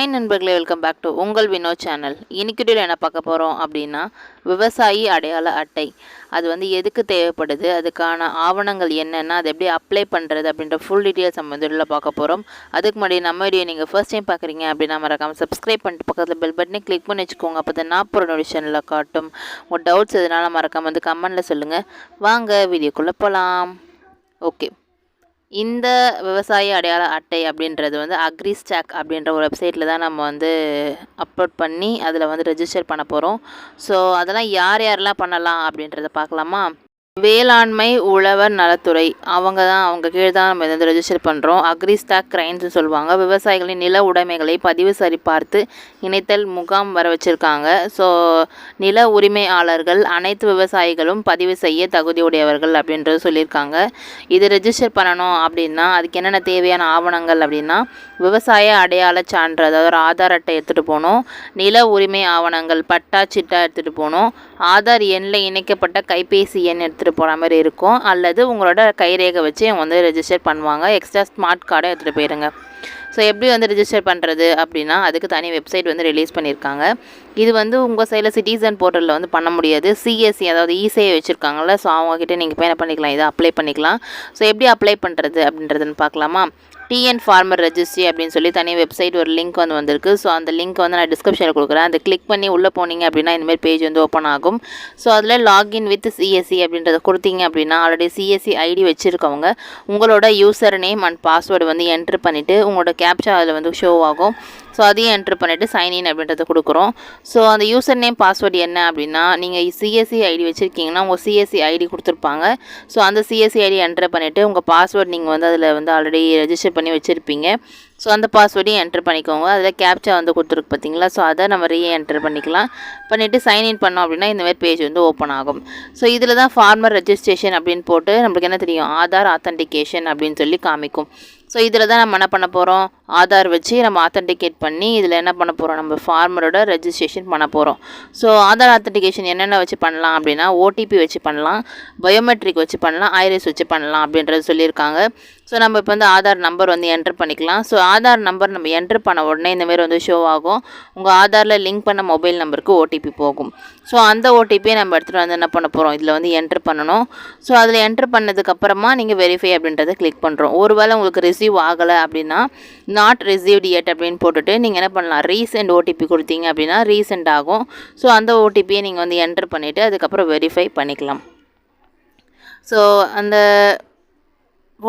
Hi நண்பர்களே welcome back to உங்கள் Vino channel இன்னைக்கு என்ன பார்க்க போகிறோம் அப்படின்னா விவசாயி அடையாள அட்டை. அது வந்து எதுக்கு தேவைப்படுது? அதுக்கான ஆவணங்கள் என்னென்னா? அதை எப்படி அப்ளை பண்ணுறது அப்படின்ற ஃபுல் டீட்டெயில்ஸ் நம்ம வந்து இதில் பார்க்க போகிறோம் அதுக்கு முன்னாடி நம்ம வீடியோ நீங்கள் ஃபர்ஸ்ட் டைம் பார்க்குறீங்க அப்படின்னா மறக்காமல் சப்ஸ்கிரைப் பண்ணிட்டு பக்கத்தில் பெல் பட்டனே கிளிக் பண்ணி வச்சுக்கோங்க. அப்போ தான் நான் போகிற நோட்டிஃபிகேஷனில் காட்டும். உங்கள் டவுட்ஸ் எதனால மறக்காமல் வந்து கமெண்டில் சொல்லுங்கள் வாங்க வீடியோக்குள்ளே போகலாம் ஓகே இந்த விவசாய அடையாள அட்டை அப்படின்றது வந்து அக்ரிஸ்டாக் அப்படின்ற ஒரு வெப்சைட்டில் தான் நம்ம வந்து அப்லோட் பண்ணி அதில் வந்து ரெஜிஸ்டர் பண்ண போகிறோம் ஸோ அதெல்லாம் யார் யாரெல்லாம் பண்ணலாம் அப்படின்றத பார்க்கலாமா? வேளாண்மை உழவர் நலத்துறை. அவங்க தான் அவங்க கீழே தான் நம்ம இதை வந்து ரெஜிஸ்டர் பண்ணுறோம் அக்ரிஸ்டாக் கிரைன்ஸ்னு சொல்லுவாங்க. விவசாயிகளின் நில உடைமைகளை பதிவு சரிபார்த்து இணைத்தல் முகாம் வர வச்சுருக்காங்க. ஸோ நில உரிமையாளர்கள் அனைத்து விவசாயிகளும் பதிவு செய்ய தகுதியுடையவர்கள் அப்படின்றது சொல்லியிருக்காங்க. இது ரெஜிஸ்டர் பண்ணணும் அப்படின்னா அதுக்கு என்னென்ன தேவையான ஆவணங்கள் அப்படின்னா விவசாய அடையாள சான்று அதாவது ஒரு ஆதார் அட்டை எடுத்துகிட்டு போகணும். நில உரிமை ஆவணங்கள் பட்டா சிட்டா எடுத்துகிட்டு போகணும். ஆதார் எண்ணில் இணைக்கப்பட்ட கைபேசி எண் எடுத்துகிட்டு போகிற மாதிரி இருக்கும். அல்லது உங்களோட கைரேகை வச்சு அவங்க வந்து ரெஜிஸ்டர் பண்ணுவாங்க. எக்ஸ்ட்ரா ஸ்மார்ட் கார்டை எடுத்துகிட்டு போயிருங்க. ஸோ எப்படி வந்து ரிஜிஸ்டர் பண்ணுறது அப்படின்னா அதுக்கு தனி வெப்சைட் வந்து ரிலீஸ் பண்ணியிருக்காங்க. இது வந்து உங்கள் சைடில் சிட்டிசன் போர்ட்டலில் வந்து பண்ண முடியாது. சிஎஸ்சி அதாவது இசையை வச்சுருக்காங்கல்ல. ஸோ அவங்கக்கிட்ட நீங்கள் போய் என்ன பண்ணிக்கலாம்? இதை அப்ளை பண்ணிக்கலாம். ஸோ எப்படி அப்ளை பண்ணுறது அப்படின்றதுன்னு பார்க்கலாமா? டிஎன் ஃபார்மர் ரெஜிஸ்ட்ரி அப்படின்னு சொல்லி தனி வெப்சைட் ஒரு லிங்க் வந்து வந்திருக்கு. ஸோ அந்த லிங்க் வந்து நான் டிஸ்கிரிப்ஷனில் கொடுக்குறேன். அந்த கிளிக் பண்ணி உள்ளே போனீங்க அப்படின்னா இந்தமாரி பேஜ் வந்து ஓப்பன் ஆகும். ஸோ அதில் லாகின் வித் சிஎஸ்சி அப்படின்றத கொடுத்தீங்க அப்படின்னா ஆல்ரெடி சிஎஸ்சி ஐடி வச்சுருக்கவங்க உங்களோட யூசர் நேம் அண்ட் பாஸ்வேர்டு வந்து என்ட்ரு பண்ணிவிட்டு உங்களோட கேப்சா அதில் வந்து ஷோ ஆகும். ஸோ அதையும் என்ட்ரு பண்ணிவிட்டு சைன்இன் அப்படின்றத கொடுக்குறோம். ஸோ அந்த யூசர் நேம் பாஸ்வேர்டு என்ன அப்படின்னா நீங்கள் சிஎஸ்சி ஐடி வச்சுருக்கீங்கன்னா உங்கள் சிஎஸ்சி ஐடி கொடுத்துருப்பாங்க. ஸோ அந்த சிஎஸ்சி ஐடி என்ட்ரு பண்ணிவிட்டு உங்கள் பாஸ்வேர்டு நீங்கள் வந்து அதில் வந்து ஆல்ரெடி ரெஜிஸ்டர் பண்ணி வச்சுருப்பீங்க. ஸோ அந்த பாஸ்வேர்டையும் என்ட்ரு பண்ணிக்கோங்க. அதில் கேப்ச்சா வந்து கொடுத்துருக்கு பார்த்தீங்களா ஸோ அதை நம்ம ரீ என்ட்ரு பண்ணிக்கலாம் பண்ணிவிட்டு சைன்இன் பண்ணோம் அப்படின்னா இந்தமாதிரி பேஜ் வந்து ஓப்பன் ஆகும். ஸோ இதில் தான் ஃபார்மர் ரெஜிஸ்ட்ரேஷன் அப்படின்னு போட்டு நம்மளுக்கு என்ன தெரியும்? ஆதார் ஆத்தன்டிகேஷன் அப்படின்னு சொல்லி காமிக்கும். ஸோ இதில் தான் நம்ம என்ன பண்ண போகிறோம் ஆதார் வச்சு நம்ம ஆத்தன்டிகேட் பண்ணி இதில் என்ன பண்ண போகிறோம் நம்ம ஃபார்மரோட ரெஜிஸ்ட்ரேஷன் பண்ண போகிறோம் ஸோ ஆதார் ஆத்தன்டிகேஷன் என்னென்ன வச்சு பண்ணலாம் அப்படின்னா ஓடிபி வச்சு பண்ணலாம் பயோமெட்ரிக் வச்சு பண்ணலாம் ஐரிஸ் வச்சு பண்ணலாம் அப்படின்றது சொல்லியிருக்காங்க. ஸோ நம்ம இப்போ வந்து ஆதார் நம்பர் வந்து என்ட்ரு பண்ணிக்கலாம். ஸோ ஆதார் நம்பர் நம்ம என்ட்ரு பண்ண உடனே இந்தமாரி வந்து ஷோ ஆகும். உங்கள் ஆதாரில் லிங்க் பண்ண மொபைல் நம்பருக்கு ஓடிபி போகும். ஸோ அந்த ஓடிபியை நம்ம எடுத்துகிட்டு வந்து என்ன பண்ண போகிறோம் இதில் வந்து என்ட்ரு பண்ணணும். ஸோ அதில் என்ட்ரு பண்ணதுக்கப்புறமா நீங்கள் வெரிஃபை அப்படின்றத கிளிக் பண்ணுறோம் ஒருவேளை உங்களுக்கு ரிசீவ் ஆகலை அப்படின்னா நாட் ரிசீவ்டு எட் அப்படின்னு போட்டுட்டு நீங்கள் என்ன பண்ணலாம்? ரீசெண்ட் ஓடிபி கொடுத்தீங்க அப்படின்னா ரீசெண்ட் ஆகும். ஸோ அந்த ஓடிபியை நீங்கள் வந்து என்ட்ரு பண்ணிவிட்டு அதுக்கப்புறம் வெரிஃபை பண்ணிக்கலாம். ஸோ அந்த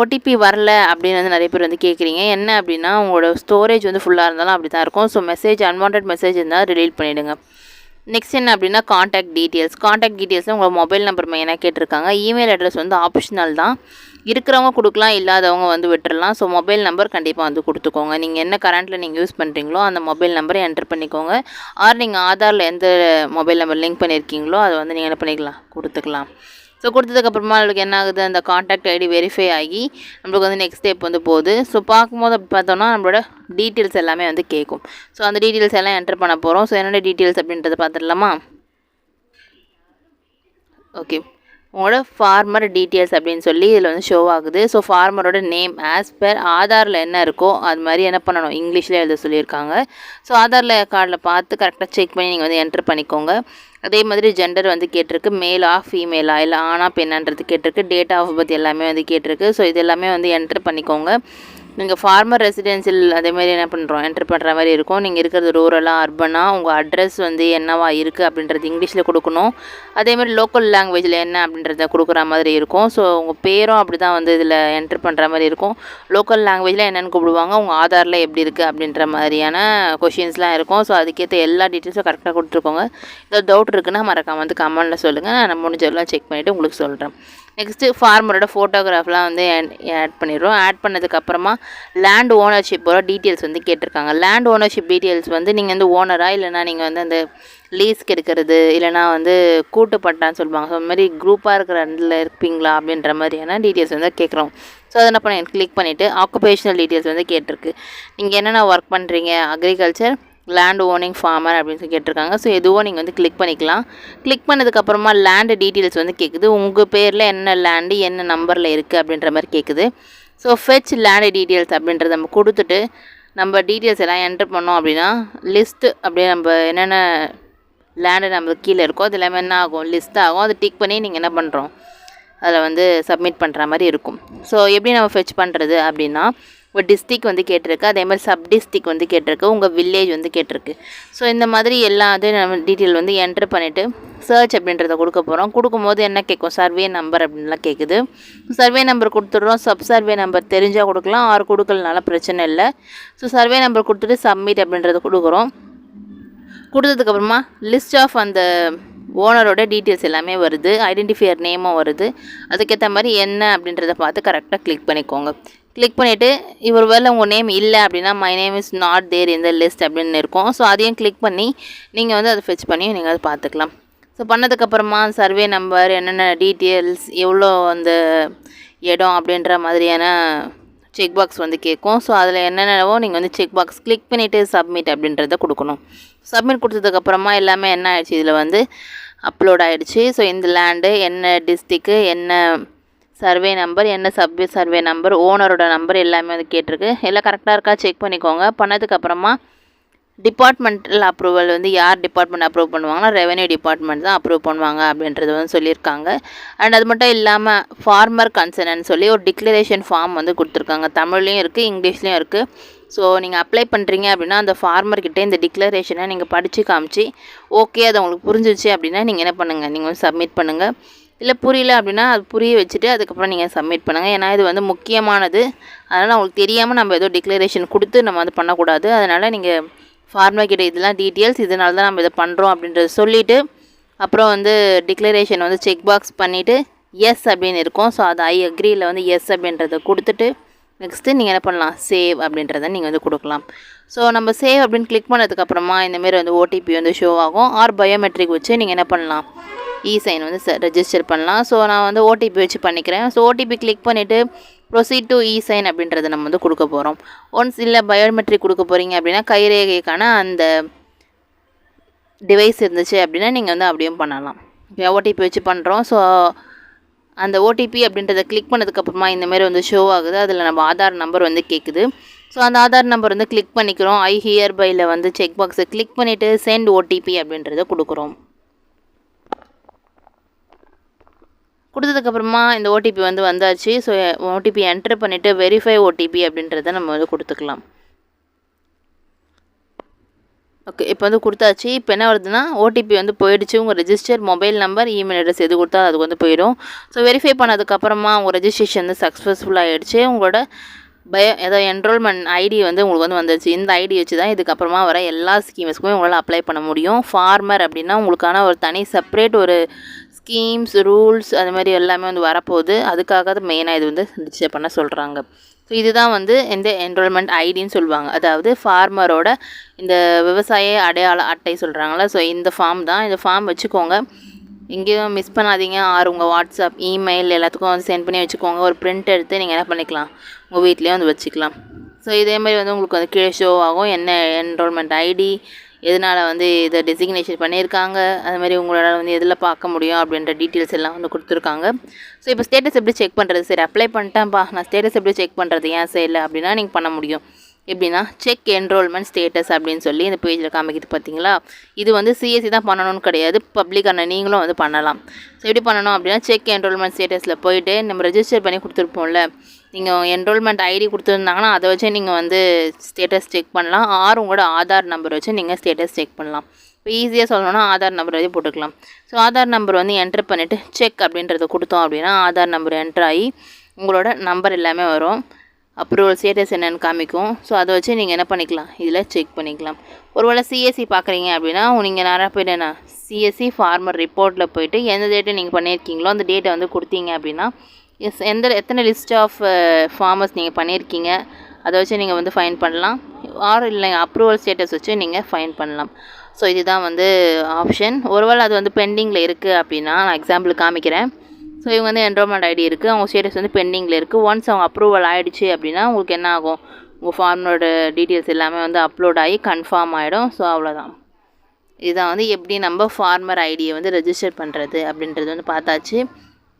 ஓடிபி வரல அப்படின்னு வந்து நிறைய பேர் வந்து கேட்குறீங்க என்ன அப்படின்னா உங்களோட ஸ்டோரேஜ் வந்து ஃபுல்லாக இருந்தாலும் அப்படி தான் இருக்கும். ஸோ மெசேஜ் அன்வான்ட் மெசேஜ் இருந்தால் ரிலீட் பண்ணிவிடுங்க நெக்ஸ்ட் என்ன அப்படின்னா காண்டாக்ட் டீட்டெயில்ஸ் காண்டாக்ட் டீட்டெயில்ஸ் உங்கள் மொபைல் நம்பர் மெயினாக கேட்டிருக்காங்க? இமெயில் அட்ரஸ் வந்து ஆப்ஷனல் தான். இருக்கிறவங்க கொடுக்கலாம் இல்லாதவங்க வந்து விட்டுறலாம். ஸோ மொபைல் நம்பர் கண்டிப்பாக வந்து கொடுத்துக்கோங்க. நீங்கள் என்ன கரண்ட்டில் நீங்கள் யூஸ் பண்ணுறீங்களோ அந்த மொபைல் நம்பரை என்டர் பண்ணிக்கோங்க. ஆர் நீங்கள் ஆதாரில் எந்த மொபைல் நம்பர் லிங்க் பண்ணியிருக்கீங்களோ அதை வந்து நீங்கள் என்ன பண்ணிக்கலாம்? கொடுத்துக்கலாம். ஸோ கொடுத்ததுக்கப்புறமா நம்மளுக்கு என்ன ஆகுது? அந்த காண்டாக்ட் ஐடி வெரிஃபை ஆகி நம்மளுக்கு வந்து நெக்ஸ்ட் ஸ்டெப் வந்து போகுது. ஸோ பார்க்கும்போது அப்படி பார்த்தோம்னா நம்மளோட டீட்டெயில்ஸ் எல்லாமே வந்து கேட்கும். ஸோ அந்த டீட்டெயில்ஸ் எல்லாம் என்டர் பண்ண போகிறோம் ஸோ என்னென்ன டீட்டெயில்ஸ் அப்படின்றத பார்த்துடலாமா? ஓகே உங்களோட ஃபார்மர் டீட்டெயில்ஸ் அப்படின்னு சொல்லி இதில் வந்து ஷோ ஆகுது. ஸோ ஃபார்மரோட நேம் ஆஸ் பர் ஆதாரில் என்ன இருக்கோ அது மாதிரி என்ன பண்ணணும்? இங்கிலீஷில் எழுத சொல்லியிருக்காங்க. ஸோ ஆதாரில் கார்டில் பார்த்து கரெக்டாக செக் பண்ணி நீங்கள் வந்து என்ட்ரு பண்ணிக்கோங்க. அதே மாதிரி ஜெண்டர் வந்து கேட்டிருக்கு. மேலா ஃபீமேலா இல்லை ஆனா பெண்ணான்றது கேட்டிருக்கு. டேட் ஆஃப் பர்த் எல்லாமே வந்து கேட்டிருக்கு. ஸோ இது எல்லாமே வந்து என்ட்ரு பண்ணிக்கோங்க. நீங்கள் ஃபார்மர் ரெசிடென்சியல் அதேமாதிரி என்ன பண்ணுறோம் என்ட்ரு பண்ணுற மாதிரி இருக்கும். நீங்கள் இருக்கிறது ரூரலாக அர்பனாக உங்கள் அட்ரஸ் வந்து என்னவா இருக்குது அப்படின்றது இங்கிலீஷில் கொடுக்கணும். அதேமாதிரி லோக்கல் லாங்குவேஜில் என்ன அப்படின்றத கொடுக்குற மாதிரி இருக்கும். ஸோ உங்கள் பேரும் அப்படி தான் வந்து இதில் என்ட்ரு பண்ணுற மாதிரி இருக்கும். லோக்கல் லாங்குவேஜில் என்னென்னு கூப்பிடுவாங்க உங்கள் ஆதாரில் எப்படி இருக்குது அப்படின்ற மாதிரியான கொஷின்ஸ்லாம் இருக்கும். ஸோ அதுக்கேற்ற எல்லா டீட்டெயில்ஸும் கரெக்டாக கொடுத்துருக்கோங்க. ஏதோ டவுட் இருக்குன்னா மறக்காம வந்து கமெண்ட்டில் சொல்லுங்கள் நான் முடிஞ்சதெல்லாம் செக் பண்ணிவிட்டு உங்களுக்கு சொல்கிறேன் நெக்ஸ்ட்டு ஃபார்மரோட ஃபோட்டோகிராஃப்லாம் வந்து ஆட் பண்ணிடுறோம். ஆட் பண்ணதுக்கப்புறமா லேண்ட் ஓனர்ஷிப்போட டீட்டெயில்ஸ் வந்து கேட்டிருக்காங்க. லேண்ட் ஓனர்ஷிப் டீட்டெயில்ஸ் வந்து நீங்கள் வந்து ஓனராக இல்லைனா நீங்கள் வந்து அந்த லீஸ்க்கு எடுக்கிறது இல்லைனா வந்து கூட்டுப்பட்டான்னு சொல்லுவாங்க. ஸோ மாதிரி குரூப்பாக இருக்கிற இடத்துல இருப்பீங்களா அப்படின்ற மாதிரியான டீட்டெயில்ஸ் வந்து கேட்குறோம். ஸோ அதை என்ன பண்ண கிளிக் பண்ணிவிட்டு ஆக்குபேஷனல் டீட்டெயில்ஸ் வந்து கேட்டிருக்கு. நீங்கள் என்னென்ன ஒர்க் பண்ணுறீங்க அக்ரிகல்ச்சர் லேண்ட் ஓனிங் ஃபார்மர் அப்படின்னு சொல்லி கேட்டிருக்காங்க. ஸோ எதுவோ நீங்கள் வந்து கிளிக் பண்ணிக்கலாம். கிளிக் பண்ணதுக்கப்புறமா லேண்டு டீட்டெயில்ஸ் வந்து கேட்குது உங்கள் பேரில் என்ன லேண்டு என்ன நம்பரில் இருக்குது அப்படின்ற மாதிரி கேட்குது ஸோ ஃபெச் லேண்டு டீட்டெயில்ஸ் அப்படின்றத நம்ம கொடுத்துட்டு நம்ம டீட்டெயில்ஸ் எல்லாம் என்ட்ரு பண்ணோம் அப்படின்னா லிஸ்ட்டு அப்படியே நம்ம என்னென்ன லேண்டு நம்மளுக்கு கீழே இருக்கோ அது எல்லாமே என்ன ஆகும்? லிஸ்ட் ஆகும். அதை டிக் பண்ணி நீங்கள் என்ன பண்ணுறோம் அதில் வந்து சப்மிட் பண்ணுற மாதிரி இருக்கும். ஸோ எப்படி நம்ம ஃபெச் பண்ணுறது அப்படின்னா உங்கள் டிஸ்ட்ரிக் வந்து கேட்டிருக்கு. அதே மாதிரி சப் டிஸ்ட்ரிக் வந்து கேட்டிருக்கு. உங்கள் வில்லேஜ் வந்து கேட்டிருக்கு. ஸோ இந்த மாதிரி எல்லா இது நம்ம டீட்டெயில் வந்து என்ட்ரு பண்ணிவிட்டு சர்ச் அப்படின்றத கொடுக்க போகிறோம் கொடுக்கும்போது என்ன கேட்கும்? சர்வே நம்பர் அப்படின்லாம் கேட்குது. சர்வே நம்பர் கொடுத்துட்றோம். சப் சர்வே நம்பர் தெரிஞ்சால் கொடுக்கலாம். ஆறு கொடுக்கலனால பிரச்சனை இல்லை. ஸோ சர்வே நம்பர் கொடுத்துட்டு சப்மிட் அப்படின்றத கொடுக்குறோம். கொடுத்ததுக்கப்புறமா லிஸ்ட் ஆஃப் அந்த ஓனரோட டீட்டெயில்ஸ் எல்லாமே வருது. ஐடென்டிஃபையர் நேமும் வருது. அதுக்கேற்ற மாதிரி என்ன அப்படின்றத பார்த்து கரெக்டாக கிளிக் பண்ணிக்கோங்க. கிளிக் பண்ணிவிட்டு இவர் வேலை உங்கள் நேம் இல்லை அப்படின்னா my name is not there இந்த லிஸ்ட் அப்படின்னு இருக்கும். ஸோ அதையும் கிளிக் பண்ணி நீங்கள் வந்து அதை ஃபெச் பண்ணி நீங்கள் அதை பார்த்துக்கலாம். ஸோ பண்ணதுக்கப்புறமா சர்வே நம்பர் என்னென்ன டீட்டெயில்ஸ் எவ்வளோ அந்த இடம் அப்படின்ற மாதிரியான செக் பாக்ஸ் வந்து கேட்கும். ஸோ அதில் என்னென்னவோ நீங்கள் வந்து செக் பாக்ஸ் கிளிக் பண்ணிவிட்டு சப்மிட் அப்படின்றத கொடுக்கணும். சப்மிட் கொடுத்ததுக்கப்புறமா எல்லாமே என்ன ஆயிடுச்சு? இதில் வந்து அப்லோட் ஆகிடுச்சு ஸோ இந்த லேண்டு என்ன டிஸ்ட்ரிக்கு என்ன சர்வே நம்பர் என்ன சப்வே சர்வே நம்பர் ஓனரோட நம்பர் எல்லாமே வந்து கேட்டிருக்கு. எல்லாம் கரெக்டாக இருக்கா? செக் பண்ணிக்கோங்க. பண்ணதுக்கப்புறமா டிபார்ட்மெண்டல் அப்ரூவல் வந்து யார் டிபார்ட்மெண்ட் அப்ரூவ் பண்ணுவாங்கன்னா ரெவன்யூ டிபார்ட்மெண்ட் தான் அப்ரூவ் பண்ணுவாங்க அப்படின்றது வந்து சொல்லியிருக்காங்க. அண்ட் அது மட்டும் இல்லாமல் ஃபார்மர் கன்சர்ன் சொல்லி ஒரு டிக்ளரேஷன் ஃபார்ம் வந்து கொடுத்துருக்காங்க. தமிழ்லேயும் இருக்குது இங்கிலீஷ்லேயும் இருக்குது ஸோ நீங்கள் அப்ளை பண்ணுறீங்க அப்படின்னா அந்த ஃபார்மர்கிட்ட இந்த டிக்ளரேஷனை நீங்கள் படித்து காமிச்சு ஓகே அது உங்களுக்கு புரிஞ்சிச்சு அப்படின்னா நீங்கள் என்ன பண்ணுங்கள் நீங்கள் வந்து சப்மிட் பண்ணுங்கள் இல்லை புரியல அப்படின்னா அது புரிய வச்சுட்டு அதுக்கப்புறம் நீங்கள் சப்மிட் பண்ணுங்கள் ஏன்னா இது வந்து முக்கியமானது. அதனால் அவங்களுக்கு தெரியாமல் நம்ம ஏதோ டிக்ளரேஷன் கொடுத்து நம்ம வந்து பண்ணக்கூடாது. அதனால் நீங்கள் ஃபார்மர் கிட்ட இதெல்லாம் டீட்டெயில்ஸ் இதனால தான் நம்ம இதை பண்ணுறோம் அப்படின்றத சொல்லிவிட்டு அப்புறம் வந்து டிக்ளரேஷன் வந்து செக் பாக்ஸ் பண்ணிவிட்டு எஸ் அப்படின்னு இருக்கும். ஸோ அது ஐ அக்ரியில் வந்து எஸ் அப்படின்றத கொடுத்துட்டு நெக்ஸ்ட்டு நீங்கள் என்ன பண்ணலாம்? சேவ் அப்படின்றத நீங்கள் வந்து கொடுக்கலாம். ஸோ நம்ம சேவ் அப்படின்னு கிளிக் பண்ணதுக்கப்புறமா இந்தமாரி வந்து ஓடிபி வந்து ஷோ ஆகும். ஆர் பயோமெட்ரிக் வச்சு நீங்கள் என்ன பண்ணலாம்? இ சைன் வந்து ரெஜிஸ்டர் பண்ணலாம். ஸோ நான் வந்து ஓடிபி வச்சு பண்ணிக்கிறேன். ஸோ ஓடிபி கிளிக் பண்ணிவிட்டு ப்ரொசீட் டு இ சைன் அப்படின்றத நம்ம வந்து கொடுக்க போகிறோம் ஒன்ஸ் இல்லை பயோமெட்ரிக் கொடுக்க போகிறீங்க அப்படின்னா கைரேகைக்கான அந்த டிவைஸ் இருந்துச்சு அப்படின்னா நீங்கள் வந்து அப்படியும் பண்ணலாம். இப்போ ஓடிபி வச்சு பண்ணுறோம் ஸோ அந்த ஓடிபி அப்படின்றத கிளிக் பண்ணதுக்கப்புறமா இந்தமாரி வந்து ஷோ ஆகுது. அதில் நம்ம ஆதார் நம்பர் வந்து கேட்குது ஸோ அந்த ஆதார் நம்பர் வந்து கிளிக் பண்ணிக்கிறோம். ஐ ஹியர் பையில் வந்து செக் பாக்ஸை கிளிக் பண்ணிவிட்டு சென்ட் ஓடிபி அப்படின்றத கொடுக்குறோம். கொடுத்ததுக்கப்புறமா இந்த ஓடிபி வந்து வந்தாச்சு. ஸோ ஓடிபி என்ட்ரு பண்ணிவிட்டு வெரிஃபை ஓடிபி அப்படின்றத நம்ம வந்து கொடுத்துக்கலாம். ஓகே இப்போ வந்து கொடுத்தாச்சு. இப்போ என்ன வருதுன்னா ஓடிபி வந்து போயிடுச்சு. உங்கள் register mobile number email address எது கொடுத்தா அது வந்து போயிடும். ஸோ வெரிஃபை பண்ணதுக்கப்புறமா உங்கள் ரெஜிஸ்ட்ரேஷன் வந்து சக்ஸஸ்ஃபுல் ஆகிடுச்சு உங்களோட பயோ ஏதோ என்ரோல்மெண்ட் ஐடி வந்து உங்களுக்கு வந்து வந்துருச்சு. இந்த ஐடி வச்சு தான் இதுக்கப்புறமா வர எல்லா ஸ்கீம்ஸ்க்குமே உங்களால் அப்ளை பண்ண முடியும். ஃபார்மர் அப்படின்னா உங்களுக்கான ஒரு தனி செப்பரேட் ஒரு ஸ்கீம்ஸ் ரூல்ஸ் அது மாதிரி எல்லாமே வந்து வரப்போகுது. அதுக்காக தான் மெயினாக இது வந்து ரிஜிஸ்டர் பண்ண சொல்கிறாங்க ஸோ இதுதான் வந்து இந்த என்ரோல்மெண்ட் ஐடின்னு சொல்லுவாங்க. அதாவது ஃபார்மரோட இந்த விவசாய அடையாள அட்டை சொல்கிறாங்களா ஸோ இந்த ஃபார்ம் தான். இந்த ஃபார்ம் வச்சுக்கோங்க. எங்கேயும் மிஸ் பண்ணாதீங்க. ஆறு உங்கள் வாட்ஸ்அப் இமெயில் எல்லாத்துக்கும் வந்து சென்ட் பண்ணி வச்சுக்கோங்க. ஒரு பிரிண்ட் எடுத்து நீங்கள் என்ன பண்ணிக்கலாம்? உங்கள் வீட்லேயே வந்து வச்சுக்கலாம். ஸோ இதே மாதிரி வந்து உங்களுக்கு வந்து கீழே ஷோ ஆகும். என்ன என்ரோல்மெண்ட் ஐடி எதனால் வந்து இதை டெசிக்னேஷன் பண்ணியிருக்காங்க? அது மாதிரி உங்களால் வந்து எதில் பார்க்க முடியும் அப்படின்ற டீட்டெயில்ஸ் எல்லாம் வந்து கொடுத்துருக்காங்க. ஸோ இப்போ ஸ்டேட்டஸ் எப்படி செக் பண்ணுறது சரி அப்ளை பண்ணிட்டேன்ப்பா நான் ஸ்டேட்டஸ் எப்படி செக் பண்ணுறது ஏன் சைடில் அப்படின்னா நீங்கள் பண்ண முடியும். எப்படின்னா செக் என்ரோல்மெண்ட் ஸ்டேட்டஸ் அப்படின்னு சொல்லி இந்த பேஜில் காமிக்கிது பார்த்தீங்களா? இது வந்து சிஎஸ்சி தான் பண்ணணும்னு கிடையாது. பப்ளிக்கான நீங்களும் வந்து பண்ணலாம். ஸோ எப்படி பண்ணணும் அப்படின்னா செக் என்ரோல்மெண்ட் ஸ்டேட்டஸில் போயிட்டு நம்ம ரெஜிஸ்டர் பண்ணி கொடுத்துருப்போம்ல. நீங்கள் என்ரோல்மெண்ட் ஐடி கொடுத்துருந்தாங்கன்னா அதை வச்சு நீங்கள் வந்து ஸ்டேட்டஸ் செக் பண்ணலாம். ஆர் உங்களோட ஆதார் நம்பர் வச்சு நீங்கள் ஸ்டேட்டஸ் செக் பண்ணலாம். இப்போ ஈஸியாக சொல்லணும்னா ஆதார் நம்பர் வச்சு போட்டுக்கலாம். ஸோ ஆதார் நம்பர் வந்து என்ட்ரு பண்ணிவிட்டு செக் அப்படின்றத கொடுத்தோம் அப்படின்னா ஆதார் நம்பர் என்ட்ரு ஆகி உங்களோட நம்பர் எல்லாமே வரும். அப்ரூவல் ஸ்டேட்டஸ் என்னென்னு காமிக்கும். ஸோ அதை வச்சு நீங்கள் என்ன பண்ணிக்கலாம்? இதில் செக் பண்ணிக்கலாம். ஒருவேளை சிஎஸ்சி பார்க்குறீங்க அப்படின்னா நீங்கள் நேராக போய்ட்டு என்ன? சிஎஸ்சி ஃபார்மர் ரிப்போர்ட்டில் போயிட்டு எந்த டேட்டை நீங்கள் பண்ணியிருக்கீங்களோ அந்த டேட்டை வந்து கொடுத்தீங்க அப்படின்னா எஸ் எந்த எத்தனை லிஸ்ட் ஆஃப் ஃபார்மர்ஸ் uh, நீங்கள் பண்ணியிருக்கீங்க அதை வச்சு நீங்கள் வந்து ஃபைன் பண்ணலாம். ஆர் இல்லை அப்ரூவல் ஸ்டேட்டஸ் வச்சு நீங்கள் ஃபைன் பண்ணலாம். ஸோ இதுதான் வந்து ஆப்ஷன் ஒருவேளை அது வந்து பெண்டிங்கில் இருக்குது அப்படின்னா நான் எக்ஸாம்பிள் காமிக்கிறேன். ஸோ இவங்க வந்து என்ரோல்மெண்ட் ஐடி இருக்குது அவங்க ஸ்டேட்டஸ் வந்து பெண்டிங்கில் இருக்குது ஒன்ஸ் அவங்க அப்ரூவல் ஆகிடுச்சு அப்படின்னா உங்களுக்கு என்ன ஆகும்? உங்கள் ஃபார்மரோட டீட்டெயில்ஸ் எல்லாமே வந்து அப்லோட் ஆகி கன்ஃபார்ம் ஆகிடும் ஸோ அவ்வளோதான் இதுதான் வந்து எப்படி நம்ம ஃபார்மர் ஐடியை வந்து ரெஜிஸ்டர் பண்ணுறது அப்படின்றது வந்து பார்த்தாச்சு.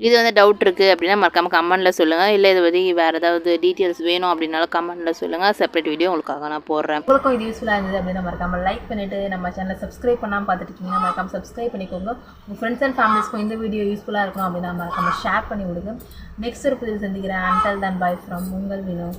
இது வந்து டவுட் இருக்குது அப்படின்னா மறக்காமல் கமெண்ட்டில் சொல்லுங்கள் இல்லை இது பற்றி வேறு ஏதாவது டீட்டெயில்ஸ் வேணும் அப்படின்னாலும் கமெண்ட்டில் சொல்லுங்கள் செப்பரேட் வீடியோ உங்களுக்காக நான் போடுறேன். உங்களுக்கும் இது யூஸ்ஃபுல்லாக இருந்தது அப்படின்னா மறக்காமல் லைக் பண்ணிவிட்டு நம்ம சேனலை சப்ஸ்கிரைப் பண்ணாமல் பார்த்துட்டு இருக்கீங்கன்னா மறக்காமல் சப்ஸ்கிரைப் பண்ணிக்கோங்க. உங்கள் ஃப்ரெண்ட்ஸ் அண்ட் ஃபேமிலிஸ்க்கும் இந்த வீடியோ யூஸ்ஃபுல்லாக இருக்கும் அப்படின்னா மறக்காமல் ஷேர் பண்ணி விடுங்க. நெக்ஸ்ட் ஒரு புதில் சந்திக்கிறேன். அண்டல் தன் பாய் ஃப்ரம் உங்கள் வினோ